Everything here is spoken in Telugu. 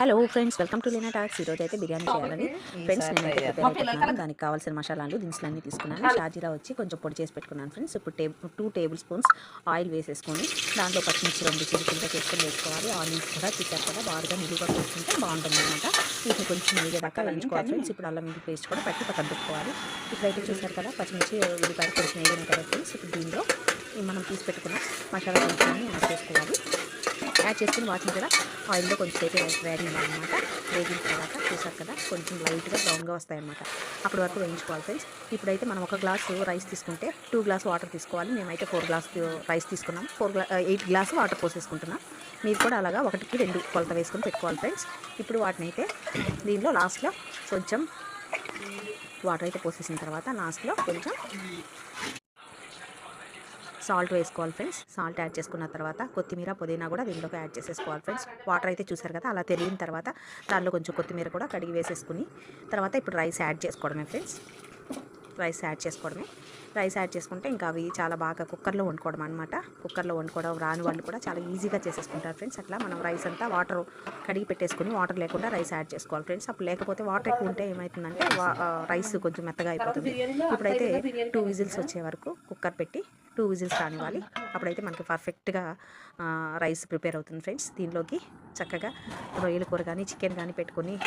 Hello friends welcome to Leena talks. ఈరోజు అయితే బిర్యానీ చేయాలని. ఫ్రెండ్స్ నేనైతే ప్రిపేర్ అయిపోతున్నాను. దానికి కావాల్సిన మసాలాలు దినుసులు అన్నీ తీసుకున్నాను షాజీరా వచ్చి కొంచెం పొడి చేసి పెట్టుకున్నాను ఫ్రెండ్స్. ఇప్పుడు table two table spoons oil వేసేసుకొని దాంట్లో పచ్చిమిర్చి రెండు చిరుకులతో చేసుకొని వేసుకోవాలి. ఆనియన్స్ కూడా చికెన్ కూడా బాగా నిలువుగా వేసుకుంటే బాగుంటుంది అనమాట వీటిని కొంచెం వేగేదాకా వేయించుకోవాలి ఫ్రెండ్స్. ఇప్పుడు అల్లం మిల్లి పేస్ట్ కూడా పట్టి పక్కన పెట్టుకోవాలి. ఇప్పుడైతే చూసారు కదా పచ్చిమిర్చి ఉల్లిపాయ కొంచెం వేగిన కదా ఫ్రెండ్స్. ఇప్పుడు దీనిలో ఈ మనం తీసి పెట్టుకున్న మసాలా కొంచెం యాడ్ చేసుకోవాలి. యాడ్ చేసుకుని వాటిని కూడా ఆయిల్లో కొంచెం సేపు అనమాట వేగిన తర్వాత చూసారు కదా కొంచెం లైట్గా బ్రౌన్గా వస్తాయన్నమాట. అప్పటి వరకు వేయించుకోవాలి ఫ్రెండ్స్. ఇప్పుడైతే మనం ఒక గ్లాసు రైస్ తీసుకుంటే టూ గ్లాస్ వాటర్ తీసుకోవాలి. మేమైతే ఫోర్ గ్లాస్ రైస్ తీసుకున్నాం. Four glass eight glass water పోసేసుకుంటున్నాం. మీరు కూడా అలాగా ఒకటికి రెండు కొలత వేసుకొని పెట్టుకోవాలి ఫ్రెండ్స్. ఇప్పుడు వాటిని అయితే దీనిలో లాస్ట్లో కొంచెం వాటర్ అయితే పోసేసిన తర్వాత లాస్ట్లో కొంచెం సాల్ట్ వేసుకోవాలి ఫ్రెండ్స్. సాల్ట్ యాడ్ చేసుకున్న తర్వాత కొత్తిమీర పుదీనా కూడా దీనిలోకి యాడ్ చేసేసుకోవాలి ఫ్రెండ్స్. వాటర్ అయితే చూసారు కదా అలా తెలియని తర్వాత దానిలో కొంచెం కొత్తిమీర కూడా కడిగి వేసేసుకుని తర్వాత ఇప్పుడు రైస్ యాడ్ చేసుకోవడమే ఫ్రెండ్స్. రైస్ యాడ్ చేసుకోవడమే. రైస్ యాడ్ చేసుకుంటే ఇంకా అవి చాలా బాగా కుక్కర్లో వండుకోవడం అనమాట కుక్కర్లో వండుకోవడం రాని వాళ్ళు కూడా చాలా ఈజీగా చేసేసుకుంటారు ఫ్రెండ్స్. అట్లా మనం రైస్ అంతా వాటర్ కడిగి పెట్టేసుకుని వాటర్ లేకుండా రైస్ యాడ్ చేసుకోవాలి ఫ్రెండ్స్. అప్పుడు లేకపోతే వాటర్ ఎక్కువ ఉంటే ఏమవుతుందంటే వా- రైస్ కొంచెం మెత్తగా అయిపోతుంది. ఇప్పుడైతే టూ విజిల్స్ వచ్చే వరకు కుక్కర్ పెట్టి టూ విజిల్స్ రానివ్వాలి. అప్పుడైతే మనకి పర్ఫెక్ట్గా రైస్ ప్రిపేర్ అవుతుంది ఫ్రెండ్స్. దీనిలోకి చక్కగా రొయ్యల కూర కానీ చికెన్ కానీ పెట్టుకొని